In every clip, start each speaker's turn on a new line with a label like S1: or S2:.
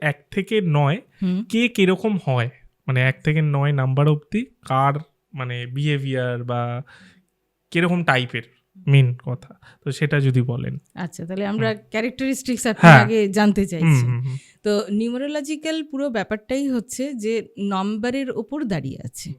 S1: এক থেকে নয় কে কীরকম হয়? মানে এক থেকে নয় নাম্বার অবধি কার মানে বিহেভিয়ার বা কীরকম টাইপের মেন কথা। তো সেটা যদি বলেন।
S2: আচ্ছা তাহলে আমরা ক্যারেক্টারিস্টিক্স। আগে জানতে চাইছি। তো নিউমারোলজিক্যাল পুরো ব্যাপারটাই হচ্ছে যে নাম্বারের ওপর দাঁড়িয়ে আছে।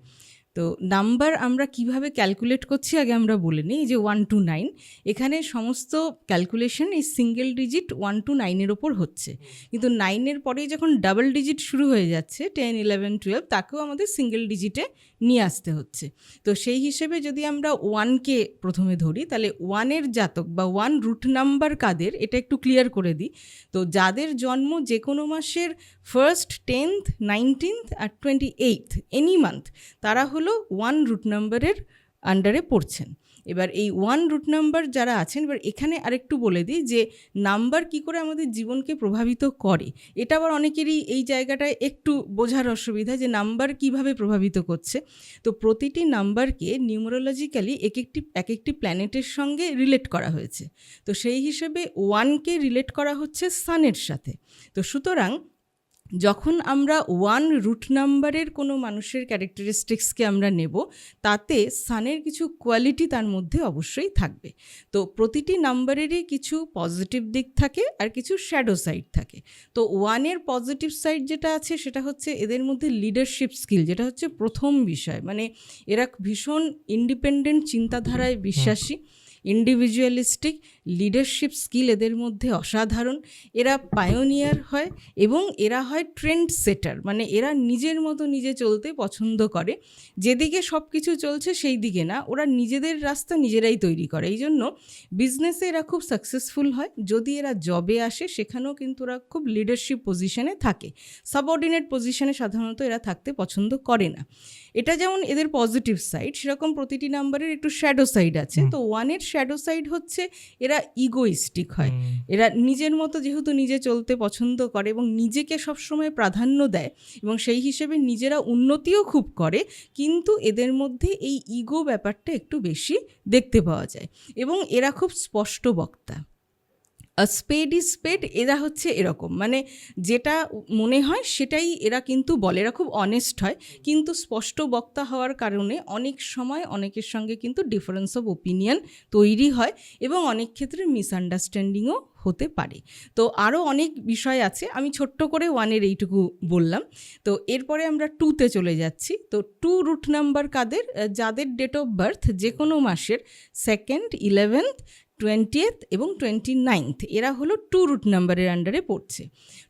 S2: তো নাম্বার আমরা কীভাবে ক্যালকুলেট করছি আগে আমরা বলে নিই যে ওয়ান টু নাইন এখানে সমস্ত ক্যালকুলেশন এই সিঙ্গেল ডিজিট ওয়ান টু নাইনের ওপর হচ্ছে। কিন্তু নাইনের পরেই যখন ডাবল ডিজিট শুরু হয়ে যাচ্ছে টেন ইলেভেন টুয়েলভ তাকেও আমাদের সিঙ্গেল ডিজিটে নিয়ে আসতে হচ্ছে। তো সেই হিসেবে যদি আমরা ওয়ানকে প্রথমে ধরি, তাহলে ওয়ানের জাতক বা ওয়ান রুট নাম্বার কাদের, এটা একটু ক্লিয়ার করে দিই। তো যাদের জন্ম যে কোনো মাসের ফার্স্ট টেন্থ নাইনটিন্থ আর টোয়েন্টি এইথ এনি মান্থ তারা হলো ওয়ান রুট নাম্বারের আন্ডারে পড়ছেন। এবার এই ওয়ান রুট নাম্বার যারা আছেন, এবার এখানে আরেকটু বলে দিই যে নাম্বার কি করে আমাদের জীবনকে প্রভাবিত করে? এটা আবার অনেকেরই এই জায়গাটায় একটু বোঝার অসুবিধা যে নাম্বার কীভাবে প্রভাবিত করছে? তো প্রতিটি নাম্বারকে নিউমোরোলজিক্যালি এক একটি এক একটি প্ল্যানেটের সঙ্গে রিলেট করা হয়েছে। তো সেই হিসেবে ওয়ানকে রিলেট করা হচ্ছে সানের সাথে। তো সুতরাং যখন আমরা ওয়ান রুট নাম্বারের কোনো মানুষের ক্যারেক্টারিস্টিক্সকে আমরা নেব তাতে সানের কিছু কোয়ালিটি তার মধ্যে অবশ্যই থাকবে। তো প্রতিটি নাম্বারেরই কিছু পজিটিভ দিক থাকে আর কিছু শ্যাডো সাইড থাকে। তো ওয়ানের পজিটিভ সাইড যেটা আছে সেটা হচ্ছে এদের মধ্যে লিডারশিপ স্কিল যেটা হচ্ছে প্রথম বিষয়। মানে এরা ভীষণ ইন্ডিপেন্ডেন্ট চিন্তাধারায় বিশ্বাসী। ইন্ডিভিজুয়ালিস্টিক লিডারশিপ স্কিল এদের মধ্যে অসাধারণ। এরা পায়োনিয়ার হয় এবং এরা হয় ট্রেন্ড সেটার মানে এরা নিজের মতো নিজে চলতে পছন্দ করে। যেদিকে সব কিছু চলছে সেই দিকে না ওরা নিজেদের রাস্তা নিজেরাই তৈরি করে। এই জন্য বিজনেসে এরা খুব সাকসেসফুল হয়। যদি এরা জবে আসে সেখানেও কিন্তু ওরা খুব লিডারশিপ পজিশনে থাকে। সাবঅর্ডিনেট পজিশনে সাধারণত এরা থাকতে পছন্দ করে না। এটা যেমন এদের পজিটিভ সাইড সেরকম প্রতিটি নাম্বারের একটু শ্যাডো সাইড আছে। তো ওয়ানের শ্যাডো সাইড হচ্ছে এরা ইগোইস্টিক হয়। এরা নিজের মতো যেহেতু নিজে চলতে পছন্দ করে এবং নিজেকে সবসময় প্রাধান্য দেয় এবং সেই হিসেবে নিজেরা উন্নতিও খুব করে কিন্তু এদের মধ্যে এই ইগো ব্যাপারটা একটু বেশি দেখতে পাওয়া যায় এবং এরা খুব স্পষ্ট বক্তা। স্পেড ইজ স্পেড এরা হচ্ছে এরকম। মানে যেটা মনে হয় সেটাই এরা কিন্তু বলে। এরা খুব অনেস্ট হয়। কিন্তু স্পষ্ট বক্তা হওয়ার কারণে অনেক সময় অনেকের সঙ্গে কিন্তু ডিফারেন্স অফ ওপিনিয়ন তৈরি হয় এবং অনেক ক্ষেত্রে মিসআন্ডারস্ট্যান্ডিংও হতে পারে। তো আরও অনেক বিষয় আছে। আমি ছোট্ট করে ওয়ানের এইটুকু বললাম। তো এরপরে আমরা টুতে চলে যাচ্ছি। তো টু রুট নাম্বার কাদের? যাদের ডেট অফ বার্থ যে কোনো মাসের সেকেন্ড ইলেভেন্থ টোয়েন্টিয়েথ এবং টোয়েন্টি নাইনথ এরা হলো টু রুট নাম্বারের আন্ডারে পড়ছে।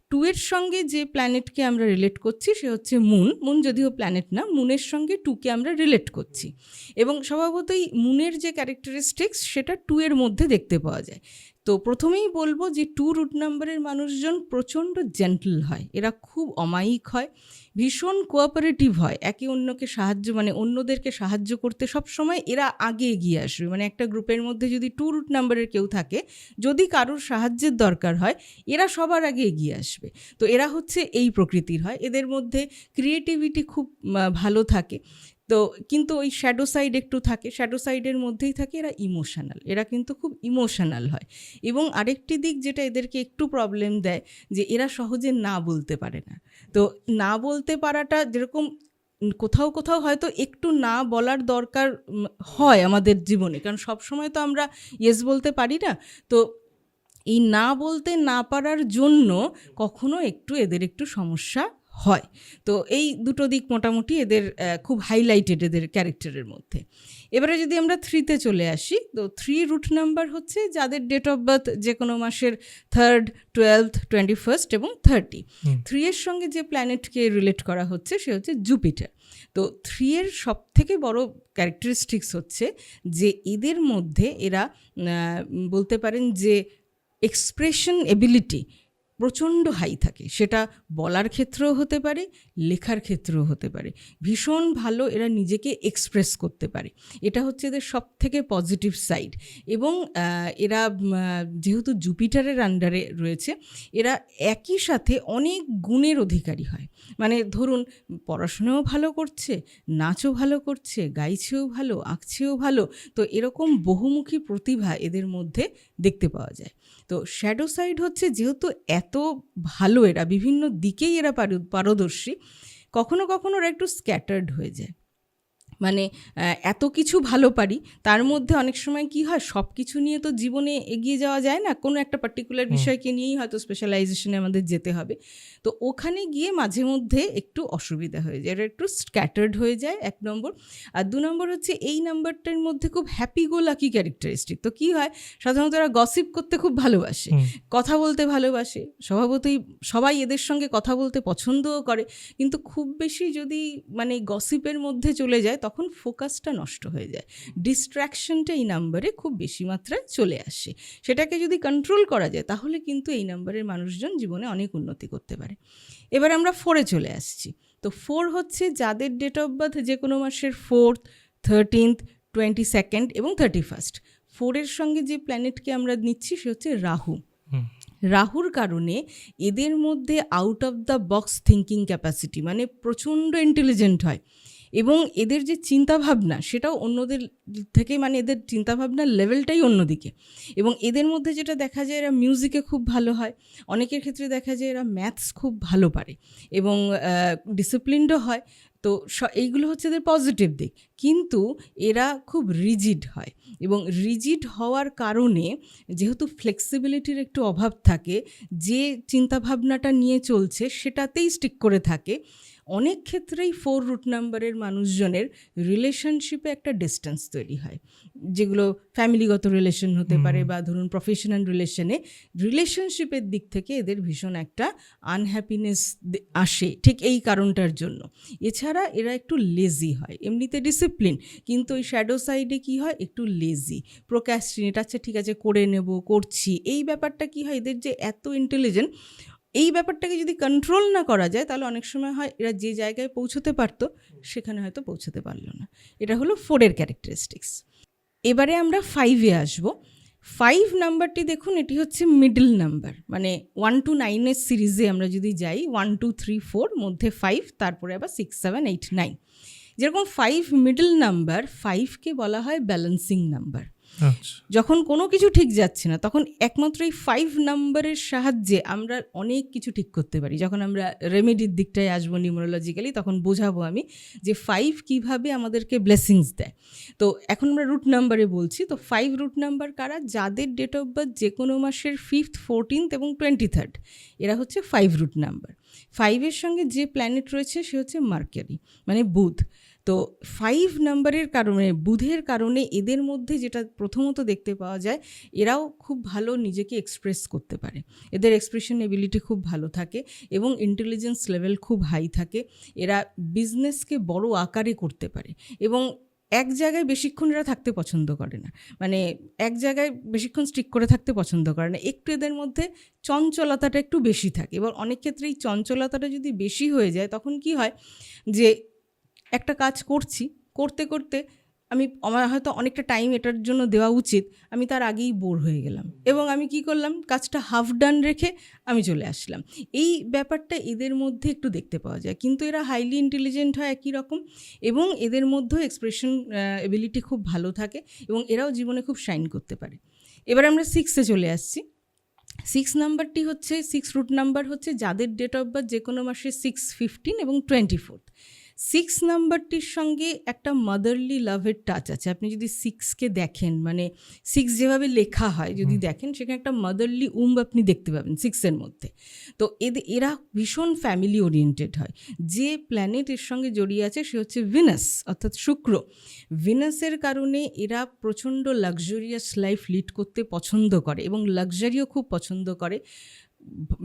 S2: টু এর সঙ্গে যে প্ল্যানেটকে আমরা রিলেট করছি, সে হচ্ছে মুন মুন যদিও প্ল্যানেট না মুনের সঙ্গে টুকে আমরা রিলেট করছি। এবং স্বভাবতই মুনের যে ক্যারেক্টারিস্টিক্স সেটা টু এর মধ্যে দেখতে পাওয়া যায়। তো প্রথমেই বলব যে টু রুট নাম্বারের মানুষজন প্রচণ্ড জেন্টল হয়। এরা খুব অমায়িক হয়, ভীষণ কোঅপারেটিভ হয়। একে অন্যকে সাহায্য মানে অন্যদেরকে সাহায্য করতে সব সময় এরা আগে এগিয়ে আসবে। মানে একটা গ্রুপের মধ্যে যদি টু রুট নাম্বারের কেউ থাকে, যদি কারোর সাহায্যের দরকার হয়, এরা সবার আগে এগিয়ে আসবে। তো এরা হচ্ছে এই প্রকৃতির হয়। এদের মধ্যে ক্রিয়েটিভিটি খুব ভালো থাকে। তো কিন্তু ওই শ্যাডো সাইড একটু থাকে শ্যাডো সাইডের মধ্যেই থাকে, এরা ইমোশনাল এরা কিন্তু খুব ইমোশনাল হয়। এবং আরেকটি দিক যেটা এদেরকে একটু প্রবলেম দেয়, যে এরা সহজে না বলতে পারে না। তো না বলতে পারাটা যেরকম কোথাও কোথাও হয়তো একটু না বলার দরকার হয় আমাদের জীবনে। কারণ সব সময় তো আমরা ইয়েস বলতে পারি না। তো এই না বলতে না পারার জন্য কখনো একটু এদের একটু সমস্যা হয়। তো এই দুটো দিক মোটামুটি এদের খুব হাইলাইটেড এদের ক্যারেক্টারের মধ্যে। এবারে যদি আমরা থ্রিতে চলে আসি তো থ্রি রুট নাম্বার হচ্ছে যাদের ডেট অফ বার্থ যে কোনো মাসের থার্ড টুয়েলথ টোয়েন্টি ফার্স্ট এবং থার্টি। থ্রি এর সঙ্গে যে প্ল্যানেটকে রিলেট করা হচ্ছে সে হচ্ছে জুপিটার তো থ্রি এর সব থেকে বড় ক্যারেক্টারিস্টিক্স হচ্ছে যে এদের মধ্যে এরা বলতে পারেন যে এক্সপ্রেশন এবিলিটি প্রচণ্ড হাই থাকে। সেটা বলার ক্ষেত্রেও হতে পারে, লেখার ক্ষেত্রেও হতে পারে। ভীষণ ভালো এরা নিজেকে এক্সপ্রেস করতে পারে। এটা হচ্ছে এদের সব থেকে পজিটিভ সাইড এবং এরা যেহেতু জুপিটারের আন্ডারে রয়েছে, এরা একই সাথে অনেক গুণের অধিকারী হয়। মানে ধরুন, পড়াশোনাও ভালো করছে, নাচও ভালো করছে, গাইছেও ভালো, আঁকছেও ভালো, তো এরকম বহুমুখী প্রতিভা এদের মধ্যে দেখতে পাওয়া যায়। তো শ্যাডো সাইড হচ্ছে যেহেতু এত ভালো এরা, বিভিন্ন দিকেই এরা পারদর্শী, কখনো কখনো ওরা একটু স্ক্যাটার্ড হয়ে যায়। মানে এত কিছু ভালো পারি তার মধ্যে অনেক সময় কি হয় সব কিছু নিয়ে তো জীবনে এগিয়ে যাওয়া যায় না কোনো একটা পার্টিকুলার বিষয়কে নিয়েই হয়তো স্পেশালাইজেশনে আমাদের যেতে হবে। তো ওখানে গিয়ে মাঝে মধ্যে একটু অসুবিধা হয়ে যায় এটা একটু স্ক্যাটার্ড হয়ে যায় এক নম্বর। আর দু নম্বর হচ্ছে এই নাম্বারটার মধ্যে খুব হ্যাপি গো লাকি ক্যারেক্টারিস্টিক তো কি হয় সাধারণত এরা গসিপ করতে খুব ভালোবাসে কথা বলতে ভালোবাসে স্বভাবতই সবাই এদের সঙ্গে কথা বলতে পছন্দও করে কিন্তু খুব বেশি যদি মানে গসিপের মধ্যে চলে যায় তখন ফোকাসটা নষ্ট হয়ে যায়। ডিস্ট্র্যাকশনটা এই নাম্বারে খুব বেশি মাত্রায় চলে আসে। সেটাকে যদি কন্ট্রোল করা যায় তাহলে কিন্তু এই নাম্বারের মানুষজন জীবনে অনেক উন্নতি করতে পারে। এবার আমরা ফোরে চলে আসছি। তো ফোর হচ্ছে যাদের ডেট অফ বার্থ যে কোনো মাসের ফোর্থ থার্টিন্থ টোয়েন্টি সেকেন্ড এবং থার্টি ফার্স্ট ফোরের সঙ্গে যে প্ল্যানেটকে আমরা নিচ্ছি সে হচ্ছে রাহু। রাহুর কারণে এদের মধ্যে out of the box thinking capacity মানে প্রচণ্ড ইন্টেলিজেন্ট হয়। এবং এদের যে চিন্তাভাবনা, সেটাও অন্যদের থেকে মানে এদের চিন্তাভাবনার লেভেলটাই অন্যদিকে। এবং এদের মধ্যে যেটা দেখা যায়, এরা মিউজিকে খুব ভালো হয়। অনেকের ক্ষেত্রে দেখা যায়, এরা ম্যাথস খুব ভালো পারে এবং ডিসিপ্লিনডও হয়। তো এইগুলো হচ্ছে এদের পজিটিভ দিক। কিন্তু এরা খুব রিজিড হয় এবং রিজিড হওয়ার কারণে যেহেতু ফ্লেক্সিবিলিটির একটু অভাব থাকে, যে চিন্তাভাবনাটা নিয়ে চলছে, সেটাতেই স্টিক করে থাকে। অনেক ক্ষেত্রেই ফোর রুট নাম্বারের মানুষজনের রিলেশনশিপে একটা ডিস্টেন্স তৈরি হয়। যেগুলো ফ্যামিলিগত রিলেশন হতে পারে বা ধরুন প্রফেশনাল রিলেশনে রিলেশনশিপের দিক থেকে এদের ভীষণ একটা আনহ্যাপিনেস আসে ঠিক এই কারণটার জন্য। এছাড়া এরা একটু লেজি হয় এমনিতে ডিসিপ্লিন কিন্তু ওই শ্যাডো সাইডে কি হয়? একটু লেজি প্রোক্যাস্টিনেট আচ্ছা ঠিক আছে করে নেব করছি। এই ব্যাপারটা কি হয়? এদের যে এত ইন্টেলিজেন্ট এই ব্যাপারটাকে যদি কন্ট্রোল না করা যায় তাহলে অনেক সময় হয় এরা যে জায়গায় পৌঁছতে পারতো সেখানে হয়তো পৌঁছতে পারল না। এটা হলো ফোরের ক্যারেক্টারিস্টিক্স এবারে আমরা ফাইভে আসব। ফাইভ নাম্বারটি দেখুন এটি হচ্ছে মিডল নাম্বার মানে ওয়ান টু নাইনের সিরিজে আমরা যদি যাই ওয়ান টু থ্রি ফোর মধ্যে ফাইভ তারপরে আবার সিক্স সেভেন এইট নাইন যেরকম ফাইভ মিডল নাম্বার ফাইভকে বলা হয় ব্যালেন্সিং নাম্বার যখন কোনো কিছু ঠিক যাচ্ছে না, তখন একমাত্র এই ফাইভ নাম্বারের সাহায্যে আমরা অনেক কিছু ঠিক করতে পারি। যখন আমরা রেমেডির দিকটায় আসব নিউমোরোলজিক্যালি তখন বোঝাবো আমি যে ফাইভ কীভাবে আমাদেরকে ব্লেসিংস দেয়। তো এখন আমরা রুট নাম্বারে বলছি, তো ফাইভ রুট নাম্বার কারা? যাদের ডেট অফ বার্থ যে কোনো মাসের ফিফথ ফোরটিন্থ এবং টোয়েন্টি থার্ড এরা হচ্ছে ফাইভ রুট নাম্বার ফাইভের সঙ্গে যে প্ল্যানেট রয়েছে, সে হচ্ছে মার্কারি মানে বুধ। তো ফাইভ নাম্বারের কারণে, বুধের কারণে এদের মধ্যে যেটা প্রথমত দেখতে পাওয়া যায়, এরাও খুব ভালো নিজেকে এক্সপ্রেস করতে পারে। এদের এক্সপ্রেশন এবিলিটি খুব ভালো থাকে এবং ইন্টেলিজেন্স লেভেল খুব হাই থাকে। এরা বিজনেসকে বড় আকারে করতে পারে এবং এক জায়গায় বেশিক্ষণ এরা থাকতে পছন্দ করে না। মানে এক জায়গায় বেশিক্ষণ স্টিক করে থাকতে পছন্দ করে না। একটু এদের মধ্যে চঞ্চলতাটা একটু বেশি থাকে এবার অনেক ক্ষেত্রে এই চঞ্চলতাটা যদি বেশি হয়ে যায়, তখন কি হয় যে একটা কাজ করছি, করতে করতে আমি, আমার হয়তো অনেকটা টাইম এটার জন্য দেওয়া উচিত, আমি তার আগেই বোর হয়ে গেলাম। এবং আমি কি করলাম, কাজটা হাফ ডান রেখে আমি চলে আসলাম। এই ব্যাপারটা এদের মধ্যে একটু দেখতে পাওয়া যায়। কিন্তু এরা হাইলি ইন্টেলিজেন্ট হয় একই রকম এবং এদের মধ্যেও এক্সপ্রেশন এবিলিটি খুব ভালো থাকে এবং এরাও জীবনে খুব শাইন করতে পারে। এবার আমরা সিক্সে চলে আসছি। সিক্স নাম্বারটি হচ্ছে সিক্স রুট নাম্বার হচ্ছে যাদের ডেট অফ বার্থ যে কোনো মাসে সিক্স ফিফটিন এবং টোয়েন্টি ফোর্থ সিক্স নাম্বারটির সঙ্গে একটা মাদারলি লাভের টাচ আছে। আপনি যদি সিক্সকে দেখেন মানে সিক্স যেভাবে লেখা হয় যদি দেখেন সেখানে একটা মাদারলি উম্ব আপনি দেখতে পাবেন সিক্সের মধ্যে। তো এদের এরা ভীষণ ফ্যামিলি ওরিয়েন্টেড হয়। যে প্ল্যানেট এর সঙ্গে জড়িয়ে আছে সে হচ্ছে ভিনাস অর্থাৎ শুক্র। ভিনাসের কারণে এরা প্রচণ্ড লাক্সারিয়াস লাইফ লিড করতে পছন্দ করে এবং লাক্সারিও খুব পছন্দ করে।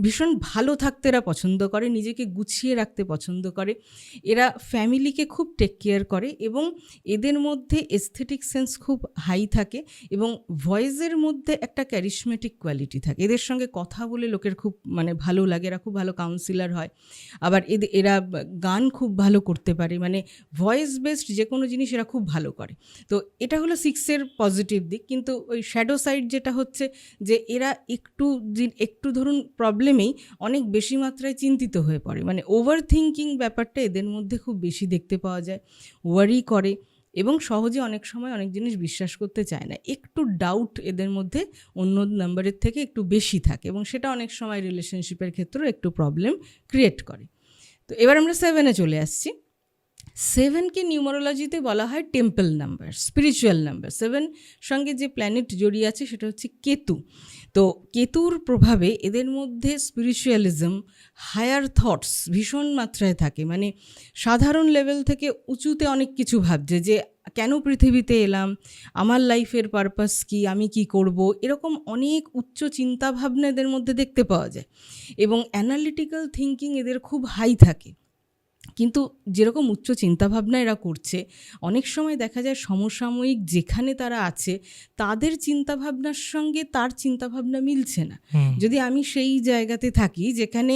S2: ভীষণ ভালো থাকতে এরা পছন্দ করে, নিজেকে গুছিয়ে রাখতে পছন্দ করে। এরা ফ্যামিলিকে খুব টেক কেয়ার করে এবং এদের মধ্যে এস্থেটিক সেন্স খুব হাই থাকে এবং ভয়েসের মধ্যে একটা ক্যারিশমেটিক কোয়ালিটি থাকে। এদের সঙ্গে কথা বলে লোকের খুব মানে ভালো লাগে, এরা খুব ভালো কাউন্সিলার হয়। আবার এদের এরা গান খুব ভালো করতে পারে মানে ভয়েস বেসড যে কোনো জিনিস এরা খুব ভালো করে। তো এটা হলো সিক্সের পজিটিভ দিক, কিন্তু ওই শ্যাডো সাইড যেটা হচ্ছে যে এরা একটু একটু ধরুন প্রবলেমেই অনেক বেশি মাত্রায় চিন্তিত হয়ে পড়ে। মানে ওভার থিঙ্কিং ব্যাপারটা এদের মধ্যে খুব বেশি দেখতে পাওয়া যায় ওয়ারি করে এবং সহজে অনেক সময় অনেক জিনিস বিশ্বাস করতে চায় না। একটু ডাউট এদের মধ্যে অন্য নাম্বারের থেকে একটু বেশি থাকে এবং সেটা অনেক সময় রিলেশনশিপের ক্ষেত্রেও একটু প্রবলেম ক্রিয়েট করে। তো এবার আমরা সেভেনে চলে আসছি। সেভেনকে নিউমারোলজিতে বলা হয় temple number spiritual number seven সঙ্গে যে প্ল্যানেট জড়িয়ে আছে সেটা হচ্ছে কেতু। তো কেতুর প্রভাবে এদের মধ্যে স্পিরিচুয়ালিজম হায়ার থটস ভীষণ মাত্রায় থাকে। মানে সাধারণ লেভেল থেকে উঁচুতে অনেক কিছু ভাবছে যে, কেন পৃথিবীতে এলাম? আমার লাইফের পারপাস কি? আমি কি করব? এরকম অনেক উচ্চ চিন্তাভাবনা এদের মধ্যে দেখতে পাওয়া যায়। এবং অ্যানালিটিক্যাল থিঙ্কিং এদের খুব হাই থাকে। কিন্তু যেরকম উচ্চ চিন্তাভাবনা এরা করছে অনেক সময় দেখা যায় সমসাময়িক যেখানে তারা আছে তাদের চিন্তাভাবনার সঙ্গে তার চিন্তাভাবনা মিলছে না। যদি আমি সেই জায়গাতে থাকি যেখানে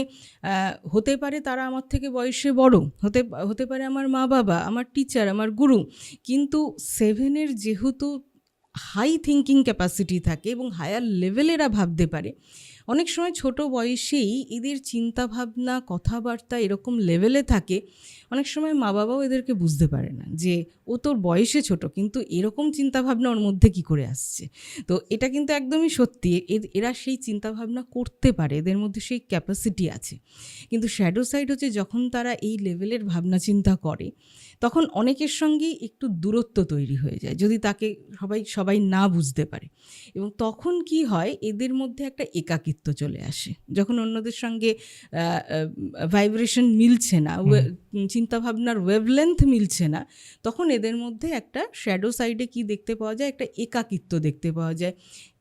S2: হতে পারে তারা আমার থেকে বয়সে বড় হতে হতে পারে আমার মা বাবা আমার টিচার আমার গুরু কিন্তু সেভেনের যেহেতু হাই থিঙ্কিং ক্যাপাসিটি থাকে এবং হায়ার লেভেলেরা ভাবতে পারে অনেক সময় ছোট বয়সেই এদের চিন্তাভাবনা, কথাবার্তা এরকম লেভেলে থাকে, অনেক সময় মা বাবাও এদেরকে বুঝতে পারে না যে, ও তোর বয়সে ছোট, কিন্তু এরকম চিন্তাভাবনা ওর মধ্যে কি করে আসছে? তো এটা কিন্তু একদমই সত্যি এরা সেই চিন্তাভাবনা করতে পারে, এদের মধ্যে সেই ক্যাপাসিটি আছে। কিন্তু শ্যাডো সাইড হচ্ছে যখন তারা এই লেভেলের ভাবনা চিন্তা করে, তখন অনেকের সঙ্গেই একটু দূরত্ব তৈরি হয়ে যায়, যদি তাকে সবাই সবাই না বুঝতে পারে। এবং তখন কি হয়, এদের মধ্যে একটা একাকিত্ব চলে আসে। যখন অন্যদের সঙ্গে ভাইব্রেশন মিলছে না চিন্তাভাবনার ওয়েভলেন্থ মিলছে না তখন এদের মধ্যে একটা শ্যাডো সাইডে কি দেখতে পাওয়া যায়? একটা একাকিত্ব দেখতে পাওয়া যায়।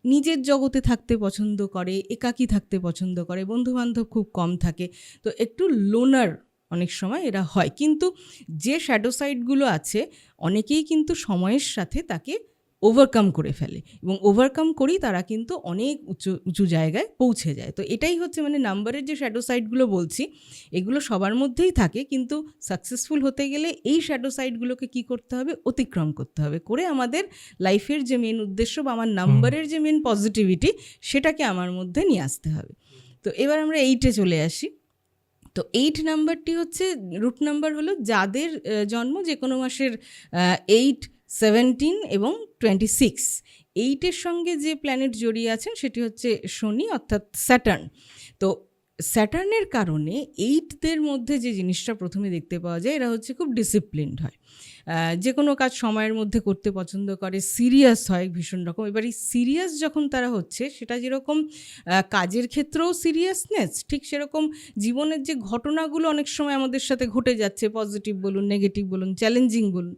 S2: নিজের জগতে থাকতে পছন্দ করে একাকী থাকতে পছন্দ করে বন্ধুবান্ধব খুব কম থাকে। তো একটু লোনার অনেক সময় এরা হয়। কিন্তু যে শ্যাডো সাইডগুলো আছে অনেকেই কিন্তু সময়ের সাথে তাকে ওভারকাম করে ফেলে। এবং ওভারকাম করেই তারা কিন্তু অনেক উঁচু উঁচু জায়গায় পৌঁছে যায়। তো এটাই হচ্ছে মানে নাম্বারের যে শ্যাডো সাইডগুলো বলছি এগুলো সবার মধ্যেই থাকে। কিন্তু সাকসেসফুল হতে গেলে এই শ্যাডো সাইডগুলোকে কি করতে হবে? অতিক্রম করতে হবে। করে আমাদের লাইফের যে মেন উদ্দেশ্য বা আমার নাম্বারের যে মেন পজিটিভিটি সেটাকে আমার মধ্যে নিয়ে আসতে হবে। তো এবার আমরা এইটে চলে আসি। তো এইট নাম্বারটি হচ্ছে রুট নাম্বার হলো যাদের জন্ম যে কোনো মাসের এইট সেভেন্টিন এবং টোয়েন্টি সিক্স এইটের সঙ্গে যে প্ল্যানেট জড়িয়ে আছেন, সেটি হচ্ছে শনি অর্থাৎ স্যাটার্ন তো স্যাটার্নের কারণে এইটদের মধ্যে যে জিনিসটা প্রথমে দেখতে পাওয়া যায়, এরা হচ্ছে খুব ডিসিপ্লিনড হয়। যে কোনো কাজ সময়ের মধ্যে করতে পছন্দ করে সিরিয়াস হয় ভীষণ রকম। এবার এই সিরিয়াস যখন তারা হচ্ছে, সেটা যেরকম কাজের ক্ষেত্রেও সিরিয়াসনেস ঠিক সেরকম জীবনের যে ঘটনাগুলো অনেক সময় আমাদের সাথে ঘটে যাচ্ছে পজিটিভ বলুন নেগেটিভ বলুন চ্যালেঞ্জিং বলুন,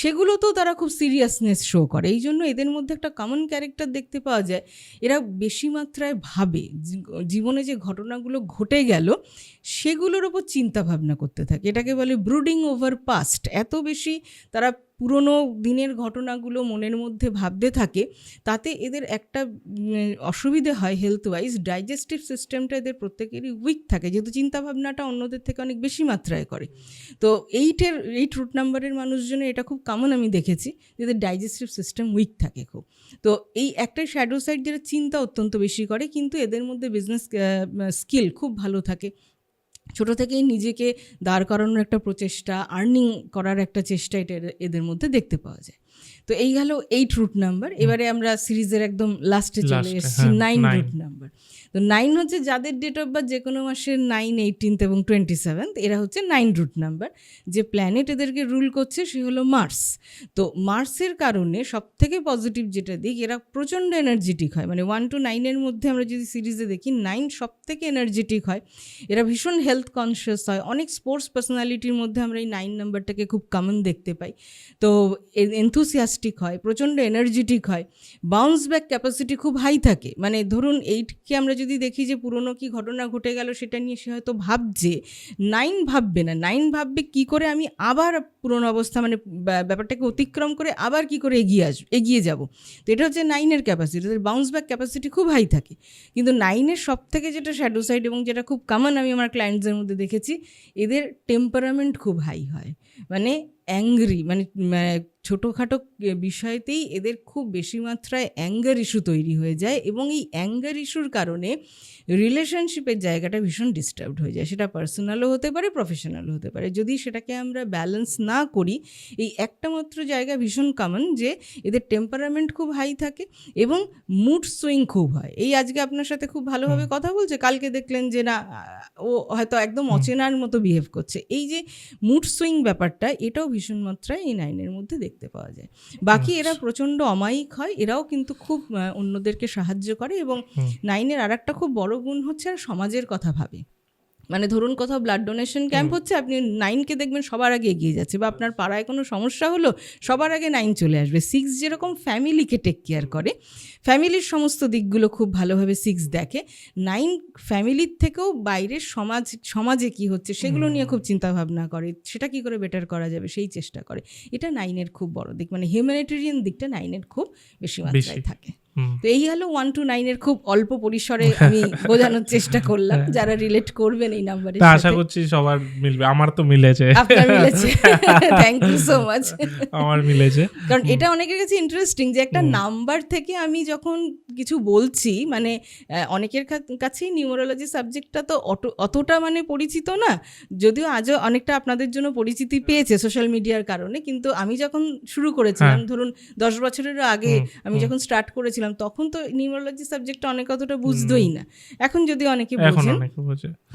S2: সেগুলোতেও তারা খুব সিরিয়াসনেস শো করে। এই জন্য এদের মধ্যে একটা কমন ক্যারেক্টার দেখতে পাওয়া যায়। এরা বেশি মাত্রায় ভাবে জীবনে যে ঘটনাগুলো ঘটে গেল, সেগুলোর ওপর চিন্তা ভাবনা করতে থাকে। এটাকে বলে ব্রুডিং ওভার পাস্ট এত বেশি তারা পুরনো দিনের ঘটনাগুলো মনের মধ্যে ভাবতে থাকে, তাতে এদের একটা অসুবিধে হয় হেলথ ওয়াইজ ডাইজেস্টিভ সিস্টেমটা এদের প্রত্যেকেরই উইক থাকে, যেহেতু চিন্তাভাবনাটা অন্যদের থেকে অনেক বেশি মাত্রায় করে। তো এইটের এইট রুট নাম্বারের মানুষজনের এটা খুব কমন আমি দেখেছি, যে এদের ডাইজেস্টিভ সিস্টেম উইক থাকে খুব। তো এই একটা শ্যাডো সাইড যেটা চিন্তা অত্যন্ত বেশি করে, কিন্তু এদের মধ্যে বিজনেস স্কিল খুব ভালো থাকে। ছোট থেকেই নিজেকে দাঁড় করানোর একটা প্রচেষ্টা আর্নিং করার একটা চেষ্টা এটা এদের- মধ্যে দেখতে পাওয়া যায়। তো এই গেল এইট রুট নাম্বার এবারে আমরা সিরিজের একদম লাস্টে চলে এসেছি নাইন রুট নাম্বার তো নাইন হচ্ছে যাদের ডেট অফ বার্থ যে কোনো মাসের নাইন এইটিনথ এবং টোয়েন্টি সেভেন্থ এরা হচ্ছে নাইন রুট নাম্বার যে প্ল্যানেট এদেরকে রুল করছে সে হলো মার্স তো মার্সের কারণে সব থেকে পজিটিভ যেটা দিক, এরা প্রচণ্ড এনার্জেটিক হয়। মানে ওয়ান টু নাইনের মধ্যে আমরা যদি সিরিজে দেখি নাইন সব থেকে এনার্জেটিক হয়। এরা ভীষণ হেলথ কনসিয়াস হয়। অনেক স্পোর্টস পার্সোনালিটির মধ্যে আমরা এই নাইন নাম্বারটাকে খুব কমন দেখতে পাই। তো এনথুসিয়াস্টিক হয়, প্রচণ্ড এনার্জেটিক হয়। বাউন্স ব্যাক ক্যাপাসিটি খুব হাই থাকে। মানে ধরুন এইটকে আমরা যদি দেখি যে পুরনো কি ঘটনা ঘটে গেল সেটা নিয়ে সে হয়তো ভাবছে নাইন ভাববে না। নাইন ভাববে কি করে আমি আবার পুরনো অবস্থা মানে ব্যা- ব্যাপারটাকে অতিক্রম করে আবার কি করে এগিয়ে আস, এগিয়ে যাব। তো এটা হচ্ছে নাইনের ক্যাপাসিটি তাদের বাউন্স ব্যাক ক্যাপাসিটি খুব হাই থাকে। কিন্তু নাইনের সব থেকে যেটা শ্যাডো সাইড এবং যেটা খুব কমন আমি আমার ক্লায়েন্টসদের মধ্যে দেখেছি, এদের টেম্পারামেন্ট খুব হাই হয়। মানে অ্যাংরি মানে মানে ছোটোখাটো বিষয়তেই এদের খুব বেশি মাত্রায় অ্যাঙ্গার ইস্যু তৈরি হয়ে যায় এবং এই অ্যাঙ্গার ইস্যুর কারণে রিলেশনশিপের জায়গাটা ভীষণ ডিস্টার্বড হয়ে যায়। সেটা পার্সোনালও হতে পারে প্রফেশনালও হতে পারে। যদি সেটাকে আমরা ব্যালেন্স না করি এই একটা মাত্র জায়গা ভীষণ কমন যে এদের টেম্পারামেন্ট খুব হাই থাকে এবং মুড সুইং খুব হয়। এই আজকে আপনার সাথে খুব ভালোভাবে কথা বলছে কালকে দেখলেন যে না ও হয়তো একদম অচেনার মতো বিহেভ করছে। এই যে মুড সুইং ব্যাপারটা এটাও ভীষণ মাত্রায় এই নাইনের মধ্যে দেখতে পাওয়া যায়। বাকি এরা প্রচণ্ড অমায়িক হয় এরাও কিন্তু খুব অন্যদেরকে সাহায্য করে এবং নাইনের আর একটা খুব বড় গুণ হচ্ছে সমাজের কথা ভাবে। মানে ধরুন কোথাও ব্লাড ডোনেশন ক্যাম্প হচ্ছে আপনি নাইনকে দেখবেন সবার আগে এগিয়ে যাচ্ছে। বা আপনার পাড়ায় কোনো সমস্যা হলো সবার আগে নাইন চলে আসবে। সিক্স যেরকম ফ্যামিলিকে টেক কেয়ার করে ফ্যামিলির সমস্ত দিকগুলো খুব ভালোভাবে সিক্স দেখে। নাইন ফ্যামিলির থেকেও বাইরের সমাজ সমাজে কি হচ্ছে সেগুলো নিয়ে খুব চিন্তা ভাবনা করে। সেটা কি করে বেটার করা যাবে সেই চেষ্টা করে। এটা নাইনের খুব বড় দিক। মানে হিউম্যানিটেরিয়ান দিকটা নাইনের খুব বেশি মাত্রায় থাকে। তো এই হলো ওয়ান টু নাইনের খুব অল্প পরিসরে আমি বোঝানোর চেষ্টা করলাম। যারা রিলেট করবেন এই নাম্বারে
S1: আশা করছি সবার মিলবে। আমার তো মিলেছে।
S2: আপনার মিলেছে। থ্যাংক ইউ সো মাচ
S1: আমার মিলেছে।
S2: কারণ এটা অনেকের কাছে ইন্টারেস্টিং যে একটা নাম্বার থেকে আমি যখন কিছু বলছি মানে অনেকের কাছেই নিউমোরোলজি সাবজেক্টটা তো অত- অতটা মানে পরিচিত না। যদিও আজও অনেকটা আপনাদের জন্য পরিচিতি পেয়েছে সোশ্যাল মিডিয়ার কারণে। কিন্তু আমি যখন শুরু করেছিলাম ধরুন দশ বছরেরও আগে আমি যখন স্টার্ট করেছিলাম তখন তো নিউমোরোলজি সাবজেক্টটা অনেক অতটা বুঝতোই না। এখন যদি অনেকে বোঝেন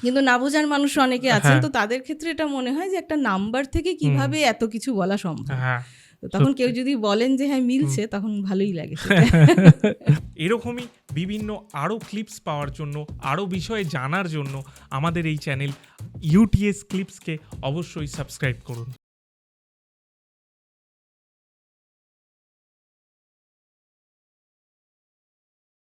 S2: কিন্তু না বোঝার মানুষ অনেকে আছেন
S1: হ্যাঁ।
S2: তো তাদের ক্ষেত্রে এটা মনে হয় যে একটা নাম্বার থেকে কীভাবে এত কিছু বলা সম্ভব।
S1: হ্যাঁ
S2: তখন কেউ যদি বলেন যে হ্যাঁ মিলছে তখন ভালোই লাগে।
S1: এরকমই বিভিন্ন আরও ক্লিপস পাওয়ার জন্য আরও বিষয়ে জানার জন্য আমাদের এই চ্যানেল ইউটিএস ক্লিপসকে অবশ্যই সাবস্ক্রাইব করুন।